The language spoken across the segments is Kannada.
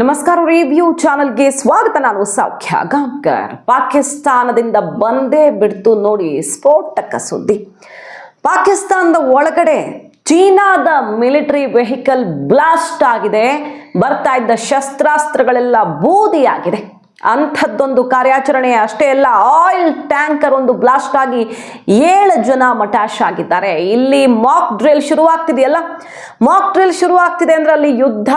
ನಮಸ್ಕಾರ ರಿವ್ಯೂ ಚಾನಲ್ಗೆ ಸ್ವಾಗತ. ನಾನು ಸೌಖ್ಯ ಗಾಂಕರ್ ಪಾಕಿಸ್ತಾನದಿಂದ ಬಂದೇ ಬಿಡ್ತು ನೋಡಿ ಸ್ಫೋಟಕ ಸುದ್ದಿ. ಪಾಕಿಸ್ತಾನದ ಒಳಗಡೆ ಚೀನಾದ ಮಿಲಿಟರಿ ವೆಹಿಕಲ್ ಬ್ಲಾಸ್ಟ್ ಆಗಿದೆ. ಬರ್ತಾ ಇದ್ದ ಶಸ್ತ್ರಾಸ್ತ್ರಗಳೆಲ್ಲ ಬೂದಿಯಾಗಿದೆ. ಅಂಥದ್ದೊಂದು ಕಾರ್ಯಾಚರಣೆ ಅಷ್ಟೇ ಅಲ್ಲ ಆಯಿಲ್ ಟ್ಯಾಂಕರ್ ಒಂದು ಬ್ಲಾಸ್ಟ್ ಆಗಿ ಏಳು ಜನ ಮಟಾಶ್ ಆಗಿದ್ದಾರೆ. ಇಲ್ಲಿ ಮಾಕ್ ಡ್ರಿಲ್ ಶುರುವಾಗ್ತಿದೆಯಲ್ಲ ಮಾಕ್ ಡ್ರಿಲ್ ಶುರುವಾಗ್ತಿದೆ ಅಂದ್ರೆ ಅಲ್ಲಿ ಯುದ್ಧ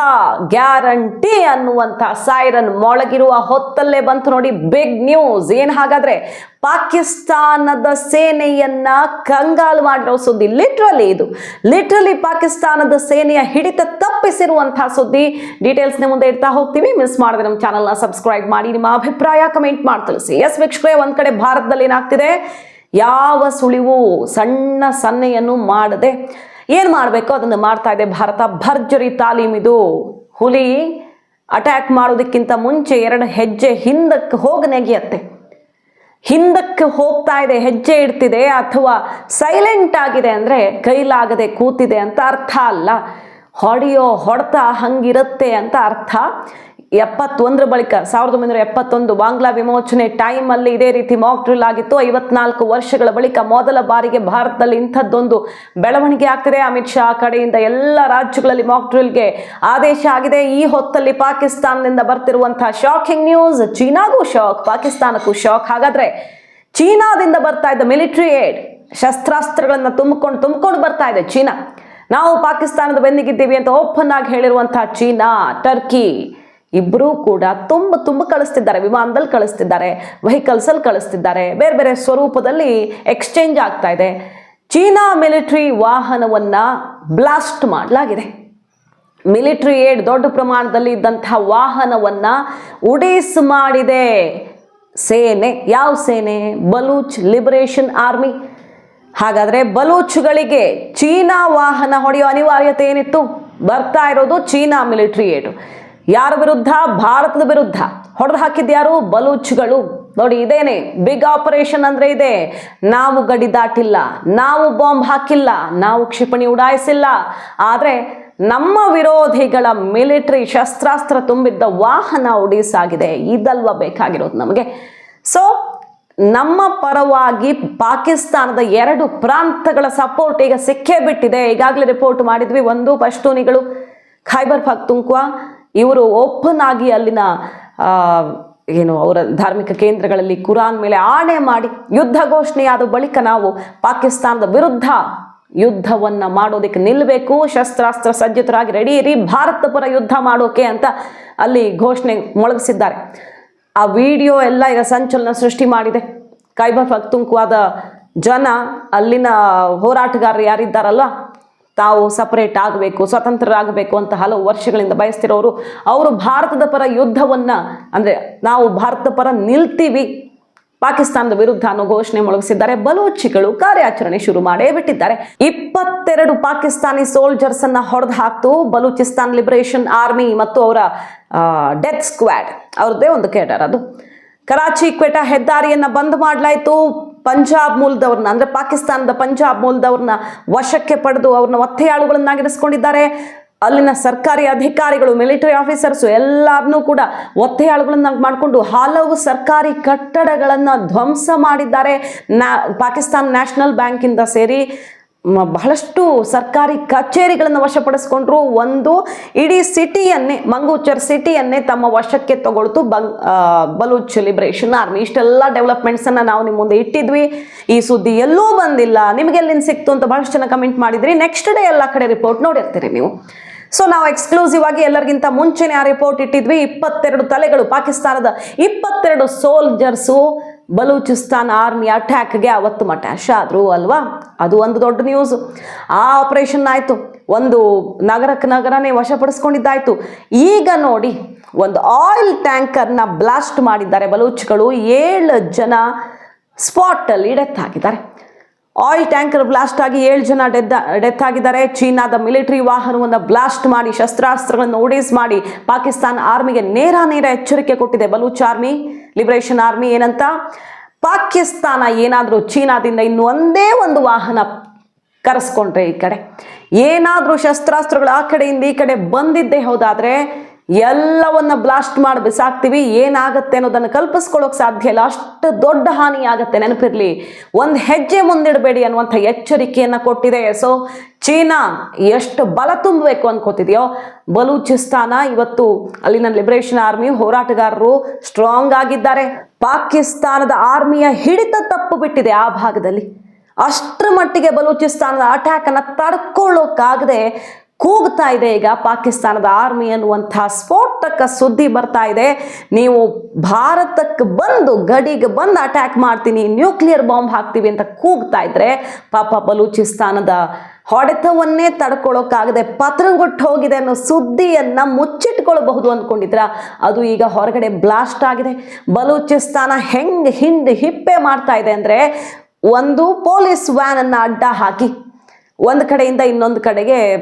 ಗ್ಯಾರಂಟಿ ಅನ್ನುವಂಥ ಸೈರನ್ ಮೊಳಗಿರುವ ಹೊತ್ತಲ್ಲೇ ಬಂತು ನೋಡಿ ಬಿಗ್ ನ್ಯೂಸ್ ಏನ್ ಹಾಗಾದ್ರೆ? ಪಾಕಿಸ್ತಾನದ ಸೇನೆಯನ್ನ ಕಂಗಾಲು ಮಾಡಿರೋ ಸುದ್ದಿ ಲಿಟ್ರಲಿ ಇದು. ಲಿಟ್ರಲಿ ಪಾಕಿಸ್ತಾನದ ಸೇನೆಯ ಹಿಡಿತ ತಪ್ಪಿಸಿರುವಂತಹ ಸುದ್ದಿ. ಡೀಟೇಲ್ಸ್ ಮುಂದೆ ಇಡ್ತಾ ಹೋಗ್ತೀವಿ ಮಿಸ್ ಮಾಡಿದ್ರೆ ನಮ್ಮ ಚಾನಲ್ನ ಸಬ್ಸ್ಕ್ರೈಬ್ ಮಾಡಿ. ನಿಮ್ಮ ಅಭಿಪ್ರಾಯ ಕಮೆಂಟ್ ಮಾಡಿ ತಿಳಿಸಿ. ಎಸ್ ವೀಕ್ಷಕರೇ, ಒಂದ್ ಕಡೆ ಭಾರತದಲ್ಲಿ ಏನಾಗ್ತಿದೆ? ಯಾವ ಸುಳಿವು ಸಣ್ಣ ಸನ್ನೆಯನ್ನು ಮಾಡದೆ ಏನ್ ಮಾಡಬೇಕು? ಅದನ್ನು ಮಾಡ್ತಾ ಇದೆ ಭಾರತ. ಭರ್ಜರಿ ತಾಲೀಮಿದು ಹುಲಿ ಅಟ್ಯಾಕ್ ಮಾಡೋದಕ್ಕಿಂತ ಮುಂಚೆ ಎರಡು ಹೆಜ್ಜೆ ಹಿಂದಕ್ಕೆ ಹೋಗಿ ನೆಗೆಯತ್ತೆ ಹಿಂದಕ್ಕೆ ಹೋಗ್ತಾ ಇದೆ, ಹೆಜ್ಜೆ ಇಡ್ತಿದೆ ಅಥವಾ ಸೈಲೆಂಟ್ ಆಗಿದೆ ಅಂದರೆ ಕೈಲಾಗದೆ ಕೂತಿದೆ ಅಂತ ಅರ್ಥ ಅಲ್ಲ. ಹೊಡೆಯೋ ಹೊಡೆತ ಹಂಗಿರುತ್ತೆ ಅಂತ ಅರ್ಥ. ಎಪ್ಪತ್ತೊಂದರ ಬಳಿಕ, ಸಾವಿರದ ಒಂಬೈನೂರ ಎಪ್ಪತ್ತೊಂದು ಬಾಂಗ್ಲಾ ವಿಮೋಚನೆ ಟೈಮಲ್ಲಿ ಇದೇ ರೀತಿ ಮಾಕ್ ಡ್ರಿಲ್ ಆಗಿತ್ತು. ಐವತ್ನಾಲ್ಕು ವರ್ಷಗಳ ಬಳಿಕ ಮೊದಲ ಬಾರಿಗೆ ಭಾರತದಲ್ಲಿ ಇಂಥದ್ದೊಂದು ಬೆಳವಣಿಗೆ ಆಗ್ತಿದೆ. ಅಮಿತ್ ಶಾ ಕಡೆಯಿಂದ ಎಲ್ಲ ರಾಜ್ಯಗಳಲ್ಲಿ ಮಾಕ್ ಡ್ರಿಲ್ಗೆ ಆದೇಶ ಆಗಿದೆ. ಈ ಹೊತ್ತಲ್ಲಿ ಪಾಕಿಸ್ತಾನದಿಂದ ಬರ್ತಿರುವಂತಹ ಶಾಕಿಂಗ್ ನ್ಯೂಸ್ ಚೀನಾಗೂ ಶಾಕ್ ಪಾಕಿಸ್ತಾನಕ್ಕೂ ಶಾಕ್ ಹಾಗಾದ್ರೆ ಚೀನಾದಿಂದ ಬರ್ತಾ ಇದ್ದ ಮಿಲಿಟರಿ ಏಡ್ ಶಸ್ತ್ರಾಸ್ತ್ರಗಳನ್ನು ತುಂಬಿಕೊಂಡು ತುಂಬಿಕೊಂಡು ಬರ್ತಾ ಇದೆ ಚೀನಾ. ನಾವು ಪಾಕಿಸ್ತಾನದ ಬೆನ್ನಿಗಿದ್ದೀವಿ ಅಂತ ಓಪನ್ ಆಗಿ ಹೇಳಿರುವಂತಹ ಚೀನಾ ಟರ್ಕಿ ಇಬ್ಬರೂ ಕೂಡ ತುಂಬ ತುಂಬ ಕಳಿಸ್ತಿದ್ದಾರೆ, ವಿಮಾನದಲ್ಲಿ ಕಳಿಸ್ತಿದ್ದಾರೆ ವೆಹಿಕಲ್ಸ್ ಅಲ್ಲಿ ಕಳಿಸ್ತಿದ್ದಾರೆ. ಬೇರೆ ಬೇರೆ ಸ್ವರೂಪದಲ್ಲಿ ಎಕ್ಸ್ಚೇಂಜ್ ಆಗ್ತಾ ಇದೆ. ಚೀನಾ ಮಿಲಿಟರಿ ವಾಹನವನ್ನ ಬ್ಲಾಸ್ಟ್ ಮಾಡಲಾಗಿದೆ. ಮಿಲಿಟರಿ ಏಡ್ ದೊಡ್ಡ ಪ್ರಮಾಣದಲ್ಲಿ ಇದ್ದಂತಹ ವಾಹನವನ್ನ ಉಡೀಸ್ ಮಾಡಿದೆ. ಸೇನೆ, ಯಾವ ಸೇನೆ? Baloch liberation army. ಹಾಗಾದ್ರೆ ಬಲೂಚ್ಗಳಿಗೆ ಚೀನಾ ವಾಹನ ಹೊಡೆಯೋ ಅನಿವಾರ್ಯತೆ ಏನಿತ್ತು? ಬರ್ತಾ ಇರೋದು ಚೀನಾ ಮಿಲಿಟರಿ ಏಡು ಯಾರ ವಿರುದ್ಧ? ಭಾರತದ ವಿರುದ್ಧ. ಹೊಡೆದು ಹಾಕಿದ್ಯಾರು ಬಲೂಚ್ಗಳು. ನೋಡಿ, ಇದೇನೆ. ಬಿಗ್ ಆಪರೇಷನ್ ಅಂದ್ರೆ ಇದೆ. ನಾವು ಗಡಿ ದಾಟಿಲ್ಲ. ನಾವು ಬಾಂಬ್ ಹಾಕಿಲ್ಲ. ನಾವು ಕ್ಷಿಪಣಿ ಉಡಾಯಿಸಿಲ್ಲ. ಆದ್ರೆ ನಮ್ಮ ವಿರೋಧಿಗಳ ಮಿಲಿಟರಿ ಶಸ್ತ್ರಾಸ್ತ್ರ ತುಂಬಿದ್ದ ವಾಹನ ಉಡಿಸಾಗಿದೆ. ಇದಲ್ವ ಬೇಕಾಗಿರೋದು ನಮಗೆ? ಸೊ ನಮ್ಮ ಪರವಾಗಿ ಪಾಕಿಸ್ತಾನದ ಎರಡು ಪ್ರಾಂತಗಳ ಸಪೋರ್ಟ್ ಈಗ ಸಿಕ್ಕೇ ಬಿಟ್ಟಿದೆ. ಈಗಾಗಲೇ ರಿಪೋರ್ಟ್ ಮಾಡಿದ್ವಿ. ಒಂದು ಪಶ್ತೂನಿಗಳು ಖೈಬರ್ ಪಖ್ತುಂಕ್ವಾ ಇವರು ಓಪನ್ ಆಗಿ ಅಲ್ಲಿನ ಏನು ಅವರ ಧಾರ್ಮಿಕ ಕೇಂದ್ರಗಳಲ್ಲಿ ಕುರಾನ್ ಮೇಲೆ ಆಣೆ ಮಾಡಿ ಯುದ್ಧ ಘೋಷಣೆಯಾದ ಬಳಿಕ ನಾವು ಪಾಕಿಸ್ತಾನದ ವಿರುದ್ಧ ಯುದ್ಧವನ್ನ ಮಾಡೋದಕ್ಕೆ ನಿಲ್ಲಬೇಕು ಶಸ್ತ್ರಾಸ್ತ್ರ ಸಜ್ಜಿತರಾಗಿ ರೆಡಿ ಇರಿ, ಭಾರತ ಪರ ಯುದ್ಧ ಮಾಡೋಕೆ ಅಂತ ಅಲ್ಲಿ ಘೋಷಣೆ ಮೊಳಗಿಸಿದ್ದಾರೆ. ಆ ವಿಡಿಯೋ ಎಲ್ಲ ಈಗ ಸಂಚಲನ ಸೃಷ್ಟಿ ಮಾಡಿದೆ. ಕೈಬರ್ ಪಖ್ತುಂಕ್ವಾದ ಜನ ಅಲ್ಲಿನ ಹೋರಾಟಗಾರರು ಯಾರಿದ್ದಾರಲ್ಲ ತಾವು ಸಪರೇಟ್ ಆಗಬೇಕು, ಸ್ವತಂತ್ರರಾಗಬೇಕು ಅಂತ ಹಲವು ವರ್ಷಗಳಿಂದ ಬಯಸ್ತಿರೋರು, ಅವರು ಭಾರತದ ಪರ ಯುದ್ಧವನ್ನ, ಅಂದ್ರೆ ನಾವು ಭಾರತದ ಪರ ನಿಲ್ತೀವಿ. ಪಾಕಿಸ್ತಾನದ ವಿರುದ್ಧ ಅನ್ನೋ ಘೋಷಣೆ ಮೊಳಗಿಸಿದ್ದಾರೆ. ಬಲೋಚಿಗಳು ಕಾರ್ಯಾಚರಣೆ ಶುರು ಮಾಡೇ ಬಿಟ್ಟಿದ್ದಾರೆ. ಇಪ್ಪತ್ತೆರಡು ಪಾಕಿಸ್ತಾನಿ ಸೋಲ್ಜರ್ಸ್ ಅನ್ನ ಹೊಡೆದು ಹಾಕ್ತು ಬಲೂಚಿಸ್ತಾನ್ ಲಿಬರೇಷನ್ ಆರ್ಮಿ ಮತ್ತು ಅವರ ಡೆತ್ ಸ್ಕ್ವಾಡ್ ಅವ್ರದ್ದೇ ಒಂದು ಕೇಡರ್ ಅದು ಕರಾಚಿ ಕ್ವೆಟಾ ಹೆದ್ದಾರಿಯನ್ನು ಬಂದ್ ಮಾಡಲಾಯಿತು. ಪಂಜಾಬ್ ಮೂಲದವ್ರನ್ನ, ಅಂದ್ರೆ ಪಾಕಿಸ್ತಾನದ ಪಂಜಾಬ್ ಮೂಲದವ್ರನ್ನ ವಶಕ್ಕೆ ಪಡೆದು ಅವ್ರನ್ನ ಒತ್ತೆಯಾಳುಗಳನ್ನಾಗಿರಿಸ್ಕೊಂಡಿದ್ದಾರೆ. ಅಲ್ಲಿನ ಸರ್ಕಾರಿ ಅಧಿಕಾರಿಗಳು ಮಿಲಿಟರಿ ಆಫೀಸರ್ಸು ಎಲ್ಲರನ್ನೂ ಕೂಡ ಒತ್ತೆಯಾಳುಗಳನ್ನಾಗಿ ಮಾಡಿಕೊಂಡು ಹಲವು ಸರ್ಕಾರಿ ಕಟ್ಟಡಗಳನ್ನು ಧ್ವಂಸ ಮಾಡಿದ್ದಾರೆ. ನಾ, ಪಾಕಿಸ್ತಾನ್ ನ್ಯಾಷನಲ್ ಬ್ಯಾಂಕಿಂದ ಸೇರಿ ಬಹಳಷ್ಟು ಸರ್ಕಾರಿ ಕಚೇರಿಗಳನ್ನು ವಶಪಡಿಸ್ಕೊಂಡ್ರು ಒಂದು ಇಡೀ ಸಿಟಿಯನ್ನೇ, ಮಂಗೂಚರ್ ಸಿಟಿಯನ್ನೇ ತಮ್ಮ ವಶಕ್ಕೆ ತಗೊಳ್ತು ಬಂಗ್ ಬಲೂಚ್ ಲಿಬರೇಷನ್ ಆರ್ಮಿ ಇಷ್ಟೆಲ್ಲ ಡೆವಲಪ್ಮೆಂಟ್ಸ್ ಅನ್ನ ನಾವು ನಿಮ್ಮ ಮುಂದೆ ಇಟ್ಟಿದ್ವಿ. ಈ ಸುದ್ದಿ ಎಲ್ಲೂ ಬಂದಿಲ್ಲ. ನಿಮಗೆ ಎಲ್ಲಿಂದ ಸಿಕ್ತು ಅಂತ ಬಹಳಷ್ಟು ಜನ ಕಮೆಂಟ್ ಮಾಡಿದ್ರಿ. ನೆಕ್ಸ್ಟ್ ಡೇ ಎಲ್ಲ ಕಡೆ ರಿಪೋರ್ಟ್ ನೋಡಿರ್ತೀರಿ ನೀವು. ಸೊ ನಾವು ಎಕ್ಸ್ಕ್ಲೂಸಿವ್ ಆಗಿ ಎಲ್ಲರಿಗಿಂತ ಮುಂಚೆನೆ ಆ ರಿಪೋರ್ಟ್ ಇಟ್ಟಿದ್ವಿ. ಇಪ್ಪತ್ತೆರಡು ತಲೆಗಳು, ಪಾಕಿಸ್ತಾನದ ಇಪ್ಪತ್ತೆರಡು ಸೋಲ್ಜರ್ಸು ಬಲೂಚಿಸ್ತಾನ್ ಆರ್ಮಿ ಅಟ್ಯಾಕ್ಗೆ ಅವತ್ತು ಮಟ್ಯಾಶ್ ಆದ್ರು ಅಲ್ವಾ? ಅದು ಒಂದು ದೊಡ್ಡ ನ್ಯೂಸ್ ಆ ಆಪರೇಷನ್ ಆಯಿತು. ಒಂದು ನಗರಕ್ಕೆ ನಗರನೇ ವಶಪಡಿಸ್ಕೊಂಡಿದ್ದಾಯಿತು. ಈಗ ನೋಡಿ, ಒಂದು ಆಯಿಲ್ ಟ್ಯಾಂಕರ್ನ ಬ್ಲಾಸ್ಟ್ ಮಾಡಿದ್ದಾರೆ ಬಲೂಚ್ಗಳು. ಏಳು ಜನ ಸ್ಪಾಟಲ್ಲಿ ಡೆತ್ ಆಗಿದ್ದಾರೆ. ಆಯಿಲ್ ಟ್ಯಾಂಕರ್ ಬ್ಲಾಸ್ಟ್ ಆಗಿ ಏಳು ಜನ ಡೆತ್ ಡೆತ್ ಆಗಿದ್ದಾರೆ. ಚೀನಾದ ಮಿಲಿಟರಿ ವಾಹನವನ್ನು ಬ್ಲಾಸ್ಟ್ ಮಾಡಿ, ಶಸ್ತ್ರಾಸ್ತ್ರಗಳನ್ನು ಉಡೀಸ್ ಮಾಡಿ ಪಾಕಿಸ್ತಾನ ಆರ್ಮಿಗೆ ನೇರ ನೇರ ಎಚ್ಚರಿಕೆ ಕೊಟ್ಟಿದೆ. ಬಲೂಚ್ ಆರ್ಮಿ ಲಿಬರೇಷನ್ ಆರ್ಮಿ ಏನಂತ? ಪಾಕಿಸ್ತಾನ ಏನಾದರೂ ಚೀನಾದಿಂದ ಇನ್ನು ಒಂದೇ ಒಂದು ವಾಹನ ಕರೆಸ್ಕೊಂಡ್ರೆ ಈ ಕಡೆ. ಏನಾದರೂ ಶಸ್ತ್ರಾಸ್ತ್ರಗಳು ಆ ಕಡೆಯಿಂದ ಈ ಕಡೆ ಬಂದಿದ್ದೇ ಹೌದಾದ್ರೆ ಎಲ್ಲವನ್ನ ಬ್ಲಾಸ್ಟ್ ಮಾಡಿ ಬಿಸಾಕ್ತೀವಿ, ಏನಾಗುತ್ತೆ ಅನ್ನೋದನ್ನು ಕಲ್ಪಿಸ್ಕೊಳ್ಳೋಕೆ ಸಾಧ್ಯ ಇಲ್ಲ. ಅಷ್ಟು ದೊಡ್ಡ ಹಾನಿ ಆಗುತ್ತೆ ನೆನಪಿರಲಿ. ಒಂದು ಹೆಜ್ಜೆ ಮುಂದಿಡಬೇಡಿ ಅನ್ನುವಂಥ ಎಚ್ಚರಿಕೆಯನ್ನು ಕೊಟ್ಟಿದೆ. ಸೊ ಚೀನಾ ಎಷ್ಟು ಬಲ ತುಂಬಬೇಕು ಅನ್ಕೋತಿದೆಯೋ, ಬಲೂಚಿಸ್ತಾನ ಇವತ್ತು ಅಲ್ಲಿನ ಲಿಬರೇಷನ್ ಆರ್ಮಿ ಹೋರಾಟಗಾರರು ಸ್ಟ್ರಾಂಗ್ ಆಗಿದ್ದಾರೆ. ಪಾಕಿಸ್ತಾನದ ಆರ್ಮಿಯ ಹಿಡಿತ ತಪ್ಪು ಬಿಟ್ಟಿದೆ ಆ ಭಾಗದಲ್ಲಿ. ಅಷ್ಟರ ಮಟ್ಟಿಗೆ ಬಲೂಚಿಸ್ತಾನದ ಅಟ್ಯಾಕನ್ನು ತಡ್ಕೊಳ್ಳೋಕ್ಕಾಗದೆ ಕೂಗ್ತಾ ಇದೆ ಈಗ ಪಾಕಿಸ್ತಾನದ ಆರ್ಮಿ ಅನ್ನುವಂತಹ ಸ್ಫೋಟಕ ಸುದ್ದಿ ಬರ್ತಾ ಇದೆ. ನೀವು ಭಾರತಕ್ಕೆ ಬಂದು ಗಡಿಗೆ ಬಂದು ಅಟ್ಯಾಕ್ ಮಾಡ್ತೀನಿ ನ್ಯೂಕ್ಲಿಯರ್ ಬಾಂಬ್ ಹಾಕ್ತೀವಿ ಅಂತ ಕೂಗ್ತಾ ಇದ್ರೆ ಪಾಪ ಬಲೂಚಿಸ್ತಾನದ ಹೊಡೆತವನ್ನೇ ತಡ್ಕೊಳ್ಳೋಕ್ಕಾಗದೆ ಪತ್ರಗೊಟ್ಟು ಹೋಗಿದೆ ಅನ್ನೋ ಸುದ್ದಿಯನ್ನ ಮುಚ್ಚಿಟ್ಕೊಳ್ಬಹುದು ಅಂದ್ಕೊಂಡಿದ್ರ ಅದು ಈಗ ಹೊರಗಡೆ ಬ್ಲಾಸ್ಟ್ ಆಗಿದೆ. ಬಲೂಚಿಸ್ತಾನ ಹೆಂಗೆ ಹಿಂದೆ ಹಿಪ್ಪೆ ಮಾಡ್ತಾ ಇದೆ ಅಂದ್ರೆ ಒಂದು ಪೊಲೀಸ್ ವ್ಯಾನ್ ಅನ್ನ ಅಡ್ಡ ಹಾಕಿ ಒಂದು ಕಡೆಯಿಂದ ಇನ್ನೊಂದು ಕಡೆಗೆ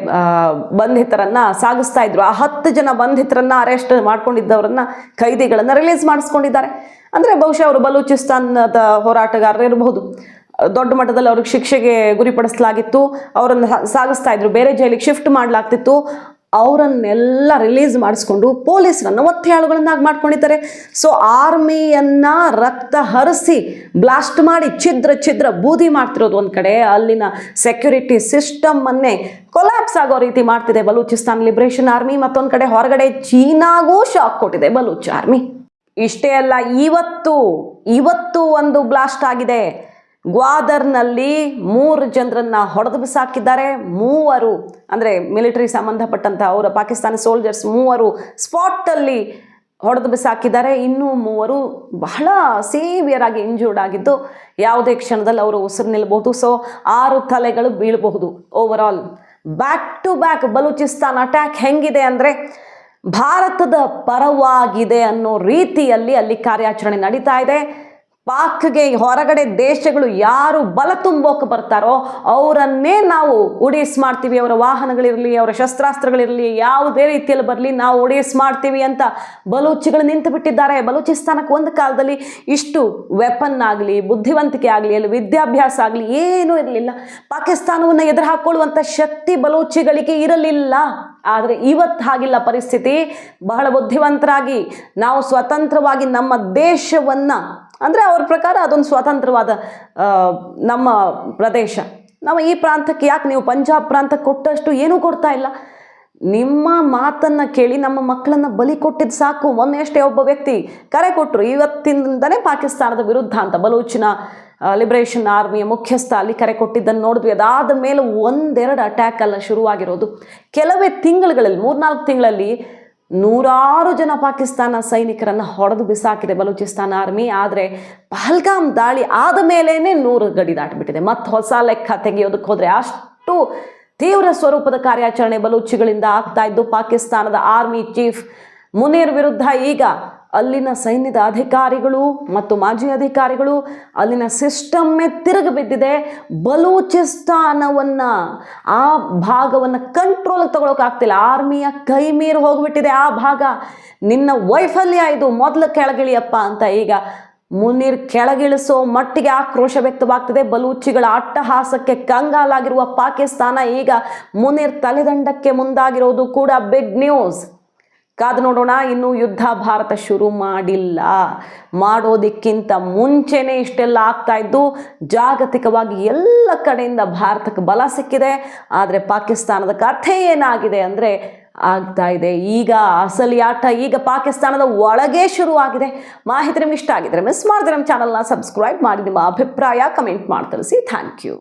ಬಂಧಿತರನ್ನ ಸಾಗಿಸ್ತಾ ಇದ್ರು. ಆ ಹತ್ತು ಜನ ಬಂಧಿತರನ್ನ ಅರೆಸ್ಟ್ ಮಾಡ್ಕೊಂಡಿದ್ದವರನ್ನ ಖೈದಿಗಳನ್ನ ರಿಲೀಸ್ ಮಾಡಿಸ್ಕೊಂಡಿದ್ದಾರೆ. ಅಂದ್ರೆ ಬಹುಶಃ ಅವರು ಬಲೂಚಿಸ್ತಾನದ ಹೋರಾಟಗಾರರು ಇರಬಹುದು. ದೊಡ್ಡ ಮಟ್ಟದಲ್ಲಿ ಅವ್ರಿಗೆ ಶಿಕ್ಷೆಗೆ ಗುರಿಪಡಿಸಲಾಗಿತ್ತು. ಅವರನ್ನು ಸಾಗಿಸ್ತಾ ಇದ್ರು. ಬೇರೆ ಜೈಲಿಗೆ ಶಿಫ್ಟ್ ಮಾಡಲಾಗ್ತಿತ್ತು. ಅವರನ್ನೆಲ್ಲ ರಿಲೀಸ್ ಮಾಡಿಸ್ಕೊಂಡು ಪೊಲೀಸರನ್ನು ಒತ್ತೆಯಾಳುಗಳನ್ನಾಗಿ ಮಾಡ್ಕೊಂಡಿದ್ದಾರೆ. ಸೊ ಆರ್ಮಿಯನ್ನು ರಕ್ತ ಹರಿಸಿ ಬ್ಲಾಸ್ಟ್ ಮಾಡಿ ಛಿದ್ರ ಛಿದ್ರ ಬೂದಿ ಮಾಡ್ತಿರೋದು ಒಂದು ಕಡೆ. ಅಲ್ಲಿನ ಸೆಕ್ಯೂರಿಟಿ ಸಿಸ್ಟಮನ್ನೇ ಕೊಲಾಪ್ಸ್ ಆಗೋ ರೀತಿ ಮಾಡ್ತಿದೆ ಬಲೂಚಿಸ್ತಾನ್ ಲಿಬ್ರೇಷನ್ ಆರ್ಮಿ ಮತ್ತೊಂದು ಕಡೆ ಹೊರಗಡೆ ಚೀನಾಗೂ ಶಾಕ್ ಕೊಟ್ಟಿದೆ ಬಲೂಚ್ ಆರ್ಮಿ ಇಷ್ಟೇ ಅಲ್ಲ, ಇವತ್ತು ಇವತ್ತು ಒಂದು ಬ್ಲಾಸ್ಟ್ ಆಗಿದೆ. ಗ್ವಾದರ್ನಲ್ಲಿ ಮೂರು ಜನರನ್ನು ಹೊಡೆದು ಬಿಸಾಕಿದ್ದಾರೆ. ಮೂವರು ಅಂದರೆ ಮಿಲಿಟರಿ ಸಂಬಂಧಪಟ್ಟಂಥ ಅವರ ಪಾಕಿಸ್ತಾನ ಸೋಲ್ಜರ್ಸ್ ಮೂವರು ಸ್ಪಾಟಲ್ಲಿ ಹೊಡೆದು ಬಿಸಾಕಿದ್ದಾರೆ. ಇನ್ನೂ ಮೂವರು ಬಹಳ ಸೇವಿಯರ್ ಆಗಿ ಇಂಜೂರ್ಡ್ ಆಗಿದ್ದು ಯಾವುದೇ ಕ್ಷಣದಲ್ಲಿ ಅವರು ಉಸಿರು ನಿಲ್ಬಹುದು ಸೊ ಆರು ತಲೆಗಳು ಬೀಳಬಹುದು. Over back to back Balochistan attack ಹೆಂಗಿದೆ ಅಂದರೆ ಭಾರತದ ಪರವಾಗಿದೆ ಅನ್ನೋ ರೀತಿಯಲ್ಲಿ ಅಲ್ಲಿ ಕಾರ್ಯಾಚರಣೆ ನಡೀತಾ ಇದೆ. ಪಾಕ್ಗೆ ಹೊರಗಡೆ ದೇಶಗಳು ಯಾರು ಬಲ ತುಂಬೋಕೆ ಬರ್ತಾರೋ ಅವರನ್ನೇ ನಾವು ಉಡೀಸ್ ಮಾಡ್ತೀವಿ. ಅವರ ವಾಹನಗಳಿರಲಿ, ಅವರ ಶಸ್ತ್ರಾಸ್ತ್ರಗಳಿರಲಿ, ಯಾವುದೇ ರೀತಿಯಲ್ಲಿ ಬರಲಿ ನಾವು ಉಡೇಸ್ ಮಾಡ್ತೀವಿ ಅಂತ ಬಲೂಚಿಗಳು ನಿಂತು ಬಿಟ್ಟಿದ್ದಾರೆ. ಬಲೂಚಿಸ್ತಾನಕ್ಕೆ ಒಂದು ಕಾಲದಲ್ಲಿ ಇಷ್ಟು ವೆಪನ್ ಆಗಲಿ, ಬುದ್ಧಿವಂತಿಕೆ ಆಗಲಿ, ಅಲ್ಲಿ ವಿದ್ಯಾಭ್ಯಾಸ ಆಗಲಿ ಏನೂ ಇರಲಿಲ್ಲ. ಪಾಕಿಸ್ತಾನವನ್ನು ಎದುರು ಹಾಕ್ಕೊಳ್ಳುವಂಥ ಶಕ್ತಿ ಬಲೂಚಿಗಳಿಗೆ ಇರಲಿಲ್ಲ. ಆದರೆ ಇವತ್ತು ಹಾಗಿಲ್ಲ ಪರಿಸ್ಥಿತಿ. ಬಹಳ ಬುದ್ಧಿವಂತರಾಗಿ ನಾವು ಸ್ವತಂತ್ರವಾಗಿ ನಮ್ಮ ದೇಶವನ್ನು ಅಂದರೆ ಅವ್ರ ಪ್ರಕಾರ ಅದೊಂದು ಸ್ವತಂತ್ರವಾದ ನಮ್ಮ ಪ್ರದೇಶ. ನಾವು ಈ ಪ್ರಾಂತಕ್ಕೆ ಯಾಕೆ ನೀವು ಪಂಜಾಬ್ ಪ್ರಾಂತಕ್ಕೆ ಕೊಟ್ಟಷ್ಟು ಏನೂ ಕೊಡ್ತಾ ಇಲ್ಲ? ನಿಮ್ಮ ಮಾತನ್ನು ಕೇಳಿ ನಮ್ಮ ಮಕ್ಕಳನ್ನು ಬಲಿ ಕೊಟ್ಟಿದ್ದು ಸಾಕು. ಅಷ್ಟೇ ಒಬ್ಬ ವ್ಯಕ್ತಿ ಕರೆ ಕೊಟ್ಟರು ಇವತ್ತಿಂದನೇ ಪಾಕಿಸ್ತಾನದ ವಿರುದ್ಧ ಅಂತ. ಬಲೂಚಿನ ಲಿಬರೇಷನ್ ಆರ್ಮಿಯ ಮುಖ್ಯಸ್ಥ ಅಲ್ಲಿ ಕರೆ ಕೊಟ್ಟಿದ್ದನ್ನು ನೋಡಿದ್ವಿ. ಅದಾದ ಮೇಲೆ ಒಂದೆರಡು ಅಟ್ಯಾಕ್ ಅಲ್ಲ ಶುರುವಾಗಿರೋದು. ಕೆಲವೇ ತಿಂಗಳುಗಳಲ್ಲಿ, ಮೂರ್ನಾಲ್ಕು ತಿಂಗಳಲ್ಲಿ ನೂರಾರು ಜನ ಪಾಕಿಸ್ತಾನ ಸೈನಿಕರನ್ನು ಹೊಡೆದು ಬಿಸಾಕಿದೆ ಬಲೂಚಿಸ್ತಾನ ಆರ್ಮಿ. ಆದರೆ ಪಹಲ್ಗಾಮ್ ದಾಳಿ ಆದ ಮೇಲೇ ನೂರು ಗಡಿ ದಾಟಿಬಿಟ್ಟಿದೆ. ಮತ್ತು ಹೊಸ ಲೆಕ್ಕ ತೆಗೆಯೋದಕ್ಕೆ ಹೋದರೆ ಅಷ್ಟು ತೀವ್ರ ಸ್ವರೂಪದ ಕಾರ್ಯಾಚರಣೆ ಬಲೂಚಿಗಳಿಂದ ಆಗ್ತಾ ಇದ್ದು, ಪಾಕಿಸ್ತಾನದ ಆರ್ಮಿ ಚೀಫ್ ಮುನೀರ್ ವಿರುದ್ಧ ಈಗ ಅಲ್ಲಿನ ಸೈನ್ಯದ ಅಧಿಕಾರಿಗಳು ಮತ್ತು ಮಾಜಿ ಅಧಿಕಾರಿಗಳು ಅಲ್ಲಿನ ಸಿಸ್ಟಮ್ಮೇ ತಿರುಗಿ ಬಿದ್ದಿದೆ. ಬಲೂಚಿಸ್ತಾನವನ್ನು ಆ ಭಾಗವನ್ನು ಕಂಟ್ರೋಲ್ಗೆ ತಗೊಳಕ್ಕಾಗ್ತಿಲ್ಲ ಆರ್ಮಿಯ ಕೈ ಮೀರಿ ಹೋಗಿಬಿಟ್ಟಿದೆ ಆ ಭಾಗ. ನಿನ್ನ ವೈಫಲ್ಯ ಇದು ಮೊದಲು ಕೆಳಗಿಳಿಯಪ್ಪ ಅಂತ ಈಗ ಮುನ್ನೀರ್ ಕೆಳಗಿಳಿಸೋ ಮಟ್ಟಿಗೆ ಆಕ್ರೋಶ ವ್ಯಕ್ತವಾಗ್ತಿದೆ. ಬಲೂಚಿಗಳ ಅಟ್ಟಹಾಸಕ್ಕೆ ಕಂಗಾಲಾಗಿರುವ ಪಾಕಿಸ್ತಾನ ಈಗ ಮುನೀರ್ ತಲೆದಂಡಕ್ಕೆ ಮುಂದಾಗಿರೋದು ಕೂಡ ಬಿಗ್ ನ್ಯೂಸ್ ಕಾದು ನೋಡೋಣ, ಇನ್ನು ಯುದ್ಧ ಭಾರತ ಶುರು ಮಾಡಿಲ್ಲ. ಮಾಡೋದಕ್ಕಿಂತ ಮುಂಚೆನೇ ಇಷ್ಟೆಲ್ಲ ಆಗ್ತಾ ಇದ್ದು, ಜಾಗತಿಕವಾಗಿ ಎಲ್ಲ ಕಡೆಯಿಂದ ಭಾರತಕ್ಕೆ ಬಲ ಸಿಕ್ಕಿದೆ. ಆದರೆ ಪಾಕಿಸ್ತಾನದ ಕಥೆ ಏನಾಗಿದೆ ಅಂದರೆ, ಆಗ್ತಾ ಇದೆ. ಈಗ ಅಸಲಿ ಆಟ ಈಗ ಪಾಕಿಸ್ತಾನದ ಒಳಗೆ ಶುರುವಾಗಿದೆ ಮಾಹಿತಿ ನಿಮ್ಗೆ ಇಷ್ಟ ಆಗಿದ್ರೆ ಮಿಸ್ ಮಾಡಿದ್ರೆ ನಮ್ಮ ಚಾನಲ್ನ ಸಬ್ಸ್ಕ್ರೈಬ್ ಮಾಡಿ, ನಿಮ್ಮ ಅಭಿಪ್ರಾಯ ಕಮೆಂಟ್ ಮಾಡಿ ತಿಳಿಸಿ. Thank you